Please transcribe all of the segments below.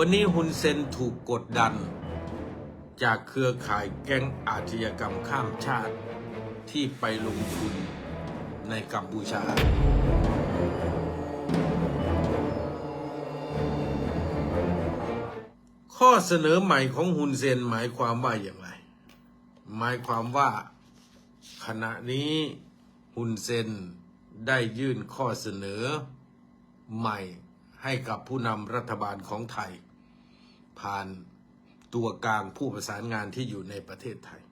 วันนี้ฮุนเซนถูกกดดัน จากเครือข่ายแก๊งอาชญากรรมข้ามชาติที่ไปลงทุนในกัมพูชา ข้อเสนอใหม่ของฮุนเซนหมายความว่าอย่างไร หมายความว่าขณะนี้ฮุนเซนได้ยื่นข้อเสนอใหม่ให้กับผู้นำรัฐบาลของไทย ผ่านตัวกลางผู้ประสานงานที่อยู่ในประเทศไทย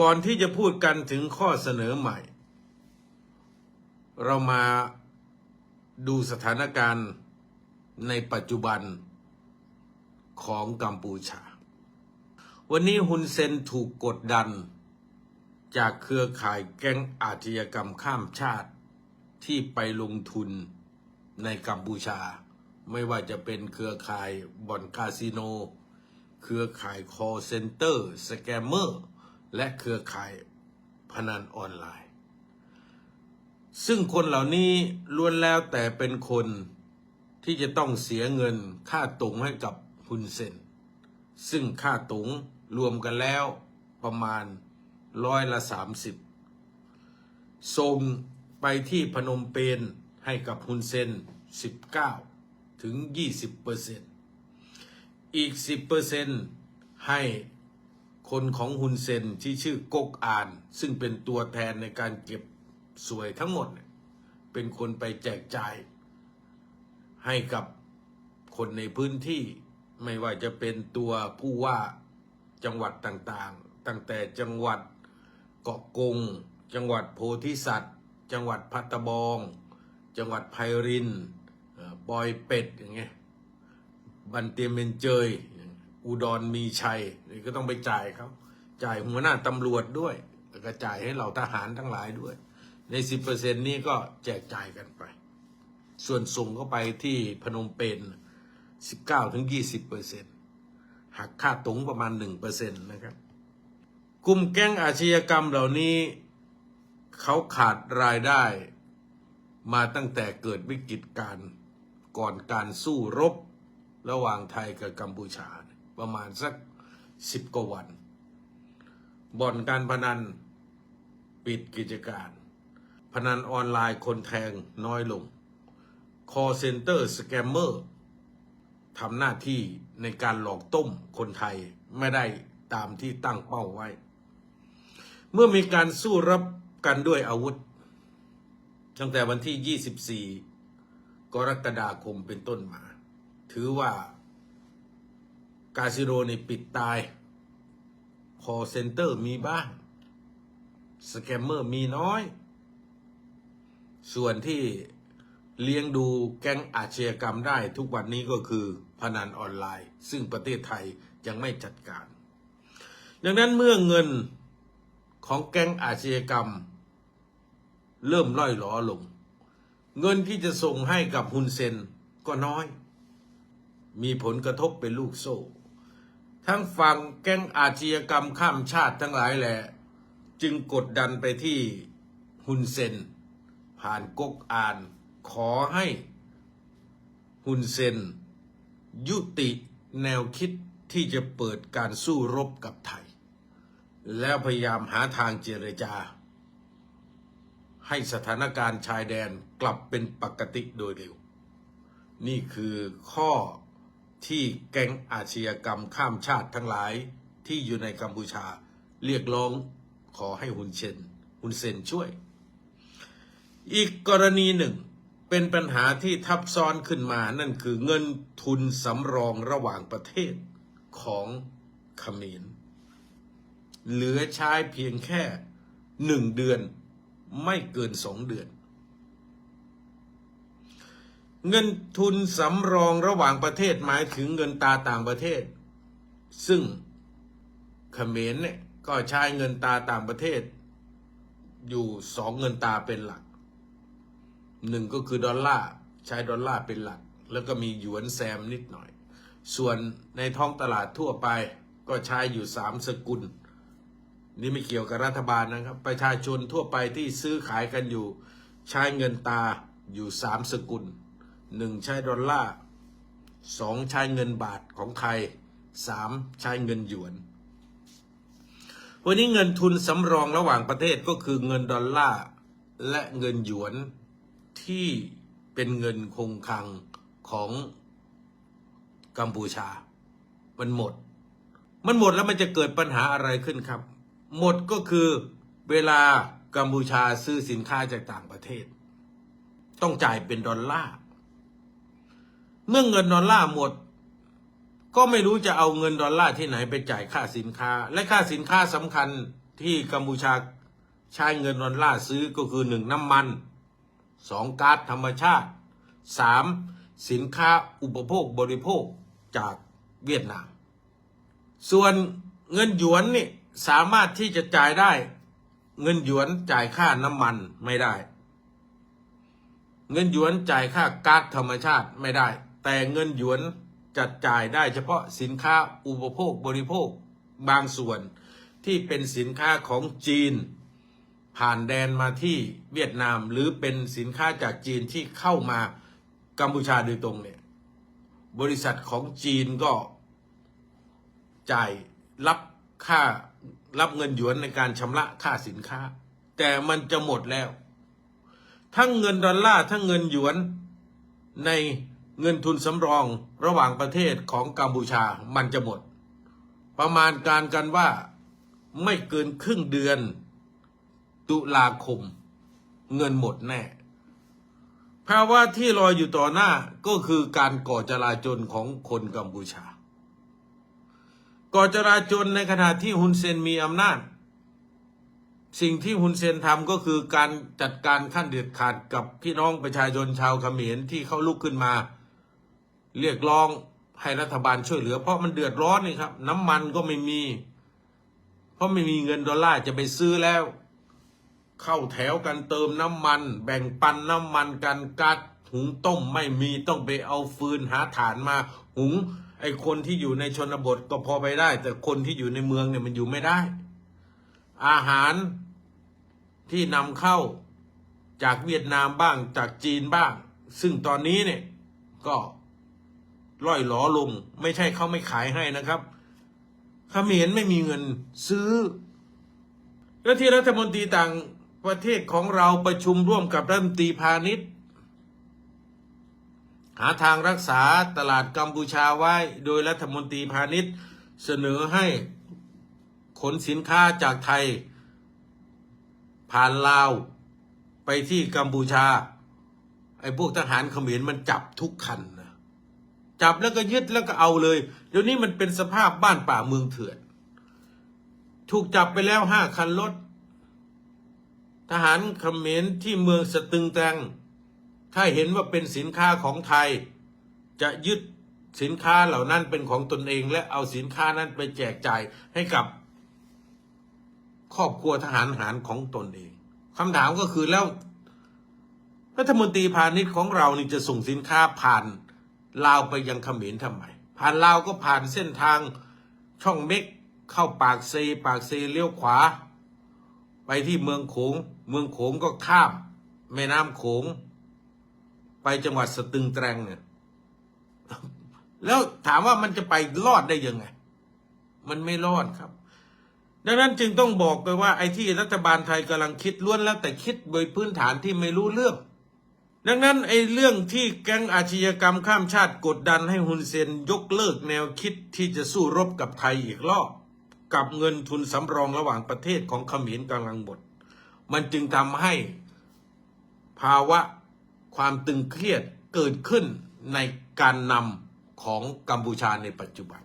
ก่อนที่จะพูดกันถึงข้อเสนอใหม่ เรามาดูสถานการณ์ในปัจจุบันของกัมพูชา วันนี้ฮุนเซนถูกกดดัน จากเครือข่ายแก๊งอาชญากรรมข้ามชาติที่ไปลงทุนในกัมพูชา ไม่ว่าจะเป็นเครือข่ายบ่อนคาสิโน เครือข่ายคอเซ็นเตอร์ สแกมเมอร์ และเครือข่ายพนันออนไลน์ ซึ่งคนเหล่านี้ล้วนแล้วแต่เป็นคนที่จะต้องเสียเงินค่าตรงให้กับฮุนเซน ซึ่งค่าตรงรวมกันแล้วประมาณร้อยละสามสิบส่งไปที่พนมเปญให้กับฮุนเซน19ถึง20เปอ ร์เซ็นต์อีก 10เปอร์เซ็นต์ให้คนของฮุนเซนที่ชื่อกกอาน ซึ่งเป็นตัวแทนในการเก็บสวยทั้งหมด เป็นคนไปแจกจ่าย ให้กับคนในพื้นที่ไม่ว่าจะเป็นตัวผู้ว่าจังหวัดต่างๆ ตั้งแต่จังหวัดเกาะกง จังหวัดโพธิสัตว์ จังหวัดพัตตบอง จังหวัดไพริน ปอยเป็ดอย่างเงี้ยบันเตียเมนเจยอุดรมีชัยนี่ก็ต้องไปจ่ายเขาจ่ายหัวหน้าตำรวจด้วยแล้วก็จ่ายให้เหล่าทหารทั้งหลายด้วย ในสิบเปอร์เซ็นนี้ก็แจกจ่ายกันไป ส่วนส่งเข้าไปที่พนมเปญ19ถึง20เปอร์เซ็นหักค่าตรงประมาณ1เปอร์เซ็นต์นะครับกลุ่มแก๊งอาชญากรรมเหล่านี้เขาขาดรายได้มาตั้งแต่เกิดวิกฤตการณ์ ก่อนการสู้รบระหว่างไทยกับกัมพูชา ประมาณสักสิบกว่าวัน บ่อนการพนันปิดกิจการ พนันออนไลน์คนแทงน้อยลง call center scammer ทำหน้าที่ในการหลอกต้มคนไทยไม่ได้ตามที่ตั้งเป้าไว้ เมื่อมีการสู้รบกันด้วยอาวุธ ตั้งแต่วันที่ 24 กรกฎาคมเป็นต้นมา ถือว่ากาซิโรในปิดตาย call center มีบ้าง สแกมเมอร์มีน้อย ส่วนที่เลี้ยงดูแก๊งอาชญากรรมได้ทุกวันนี้ก็คือพนันออนไลน์ ซึ่งประเทศไทยยังไม่จัดการ ดังนั้นเมื่อเงินของแก๊งอาชญากรรม เริ่มล่อยหลอลง เงินที่จะส่งให้กับฮุนเซนก็น้อย มีผลกระทบเป็นลูกโซ่ ทั้งฝั่งแก๊งอาชญากรรมข้ามชาติทั้งหลายแหละ จึงกดดันไปที่ฮุนเซน ผ่านกกอ่านขอให้ฮุนเซน ยุติแนวคิดที่จะเปิดการสู้รบกับไทย แล้วพยายามหาทางเจรจา ให้สถานการณ์ชายแดนกลับเป็นปกติโดยเร็ว นี่คือข้อที่แก๊งอาชญากรรมข้ามชาติทั้งหลายที่อยู่ในกัมพูชาเรียกร้องขอให้ฮุนเซนฮุนเซนช่วย อีกกรณีหนึ่งเป็นปัญหาที่ทับซ้อนขึ้นมานั่นคือเงินทุนสำรองระหว่างประเทศของเขมรเหลือใช้เพียงแค่หนึ่งเดือน ไม่เกินสองเดือน เงินทุนสำรองระหว่างประเทศหมายถึงเงินตาต่างประเทศ ซึ่งเขมรเนี่ยก็ใช้เงินตาต่างประเทศ อยู่สองเงินตาเป็นหลักหนึ่งก็คือดอลลาร์ใช้ดอลลาร์เป็นหลัก แล้วก็มีหยวนแซมนิดหน่อย ส่วนในท้องตลาดทั่วไปก็ใช้อยู่สามสกุล นี่ไม่เกี่ยวกับรัฐบาลนะครับ ประชาชนทั่วไปที่ซื้อขายกันอยู่ ใช้เงินตาอยู่สามสกุลหนึ่งใช้ดอลลาร์สองใช้เงินบาทของไทยสามใช้เงินหยวน วันนี้เงินทุนสำรองระหว่างประเทศก็คือเงินดอลลาร์และเงินหยวนที่เป็นเงินคงคลังของกัมพูชา มันหมด มันหมดแล้วมันจะเกิดปัญหาอะไรขึ้นครับ หมดก็คือเวลากัมพูชาซื้อสินค้าจากต่างประเทศ ต้องจ่ายเป็นดอลลาร์เมื่อเงินดอลลาร์หมด ก็ไม่รู้จะเอาเงินดอลลาร์ที่ไหนไปจ่ายค่าสินค้า และค่าสินค้าสำคัญที่กัมพูชาใช้เงินดอลลาร์ซื้อก็คือหนึ่งน้ำมันสองก๊าซธรรมชาติสามสินค้าอุปโภคบริโภคจากเวียดนาม ส่วนเงินหยวนนี่ สามารถที่จะจ่ายได้ เงินหยวนจ่ายค่าน้ำมันไม่ได้ เงินหยวนจ่ายค่าก๊าซธรรมชาติไม่ได้ แต่เงินหยวนจัดจ่ายได้เฉพาะสินค้าอุปโภคบริโภคบางส่วนที่เป็นสินค้าของจีน ผ่านแดนมาที่เวียดนามหรือเป็นสินค้าจากจีนที่เข้ามากัมพูชาโดยตรงเนี่ยบริษัทของจีนก็จ่ายรับ ค่ารับเงินหยวนในการชำระค่าสินค้า แต่มันจะหมดแล้ว ทั้งเงินดอลลาร์ทั้งเงินหยวนในเงินทุนสำรองระหว่างประเทศของกัมพูชามันจะหมด ประมาณการกันว่าไม่เกินครึ่งเดือน ตุลาคม เงินหมดแน่ภาวะที่รออยู่ต่อหน้าก็คือการก่อจราจนของคนกัมพูชา ก่อจราจนในขณะที่ฮุนเซนมีอำนาจ สิ่งที่ฮุนเซนทำก็คือการจัดการขั้นเด็ดขาดกับพี่น้องประชาชนชาวเขมรที่เขาลุกขึ้นมา เรียกร้องให้รัฐบาลช่วยเหลือ เพราะมันเดือดร้อนนี่ครับ น้ำมันก็ไม่มี เพราะไม่มีเงินดอลลาร์จะไปซื้อแล้ว เข้าแถวกันเติมน้ำมัน แบ่งปันน้ำมันกันกัดหุงต้มไม่มีต้องไปเอาฟืนหาฐานมาหุง ไอ้คนที่อยู่ในชนบทก็พอไปได้ แต่คนที่อยู่ในเมืองเนี่ยมันอยู่ไม่ได้ อาหารที่นำเข้าจากเวียดนามบ้างจากจีนบ้าง ซึ่งตอนนี้เนี่ยก็ร่อยหลอลง ไม่ใช่เขาไม่ขายให้นะครับเขมรไม่มีเงินซื้อ และที่รัฐมนตรีต่างประเทศของเราประชุมร่วมกับรัฐมนตรีพาณิชย์ หาทางรักษาตลาดกัมพูชาไว้ โดยรัฐมนตรีพาณิชย์เสนอให้ขนสินค้าจากไทย ผ่านลาวไปที่กัมพูชา ไอ้พวกทหารเขมรมันจับทุกคันนะจับแล้วก็ยึดแล้วก็เอาเลย เดี๋ยวนี้มันเป็นสภาพบ้านป่าเมืองเถื่อน ถูกจับไปแล้วห้าคันรถทหารเขมรที่เมืองสตึงแตง ถ้าเห็นว่าเป็นสินค้าของไทย จะยึดสินค้าเหล่านั้นเป็นของตนเอง และเอาสินค้านั้นไปแจกจ่ายให้กับ ครอบครัวทหารหารของตนเองคำถามก็คือแล้วรัฐมนตรีพาณิชย์ของเรานี่จะส่งสินค้าผ่านลาวไปยังเขมรทำไม ผ่านลาวก็ผ่านเส้นทางช่องเม็กเข้าปากเซปากเซเลี้ยวขวา ไปที่เมืองโขง เมืองโขงก็ข้ามแม่น้ำโขง ไปจังหวัดสตึงแตรงเนี่ย แล้วถามว่ามันจะไปรอดได้ยังไง มันไม่รอดครับ ดังนั้นจึงต้องบอกไปว่าไอ้ที่รัฐบาลไทยกำลังคิดล้วนแล้วแต่คิดโดยพื้นฐานที่ไม่รู้เรื่อง ดังนั้นไอ้เรื่องที่แก๊งอาชญากรรมข้ามชาติกดดันให้ฮุนเซนยกเลิกแนวคิดที่จะสู้รบกับไทยอีกรอบกับเงินทุนสำรองระหว่างประเทศของเขมรกำลังหมด มันจึงทำให้ภาวะ ความตึงเครียดเกิดขึ้นในการนำของกัมพูชาในปัจจุบัน